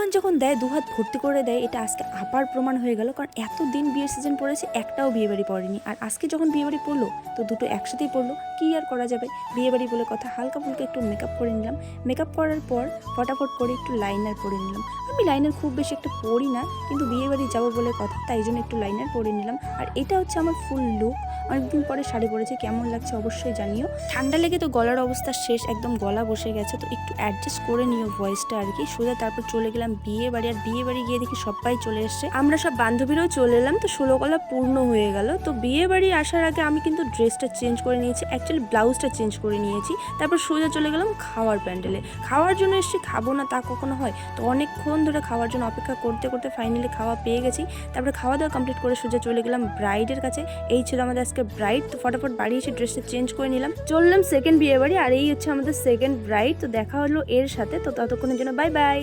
ভগবান যখন দেয়, দুহাত ভর্তি করে দেয়, এটা আজকে আবার প্রমাণ হয়ে গেল। কারণ এত দিন বিয়ের সিজন পড়েছে, একটাও বিয়ে বাড়ি পড়েনি। আর আজকে যখন বিয়ে বাড়ি পড়ল, তো দুটো একসাথেই পড়ল। কি আর করা যাবে? বিয়ে বাড়ি বলে কথা, হালকা ফুলকা একটু মেকআপ করে নিলাম। মেকআপ করার পর ফটাফট করে একটু লাইনার পরে নিলাম। আমি লাইনার খুব বেশি একটা পরি না, কিন্তু বিয়ে বাড়ি যাব বলে কথা, তাই জন্য একটু লাইনার পরে নিলাম। আর এটা হচ্ছে আমার ফুল লুক অনেকদিন পরে শাড়ি পরেছে, কেমন লাগছে অবশ্যই জানিও। ঠান্ডা লেগে তো গলার অবস্থা শেষ, একদম গলা বসে গেছে, তো একটু অ্যাডজাস্ট করে নিও ভয়েসটা আর কি। সোজা তারপর চলে গেলাম বিয়ে বাড়ি আর বিয়ে বাড়ি গিয়ে দেখি সবাই চলে এসছে। আমরা সব বান্ধবীরাও চলে এলাম, তো ষোলো গলা পূর্ণ হয়ে গেল। তো বিয়ে বাড়ি আসার আগে আমি কিন্তু ড্রেসটা চেঞ্জ করে নিয়েছি অ্যাকচুয়ালি ব্লাউজটা চেঞ্জ করে নিয়েছি। তারপর সোজা চলে গেলাম খাওয়ার প্যান্ডেলে। খাওয়ার জন্য এসেছি, খাব না তা কখনো হয়। তো অনেকক্ষণ ধরে খাওয়ার জন্য অপেক্ষা করতে করতে ফাইনালি খাওয়া পেয়ে গেছি। তারপরে খাওয়া দাওয়া কমপ্লিট করে সোজা চলে গেলাম ব্রাইডের কাছে। এই ছিল আমাদের আজকে ব্রাইড তো ফটাফট বাড়ি এসে ড্রেসটা চেঞ্জ করে নিলাম। চললাম সেকেন্ড বিয়ে বাড়ি, আর এই হচ্ছে আমাদের সেকেন্ড ব্রাইড তো দেখা হলো এর সাথে। তো ততক্ষণের জন্য বাই বাই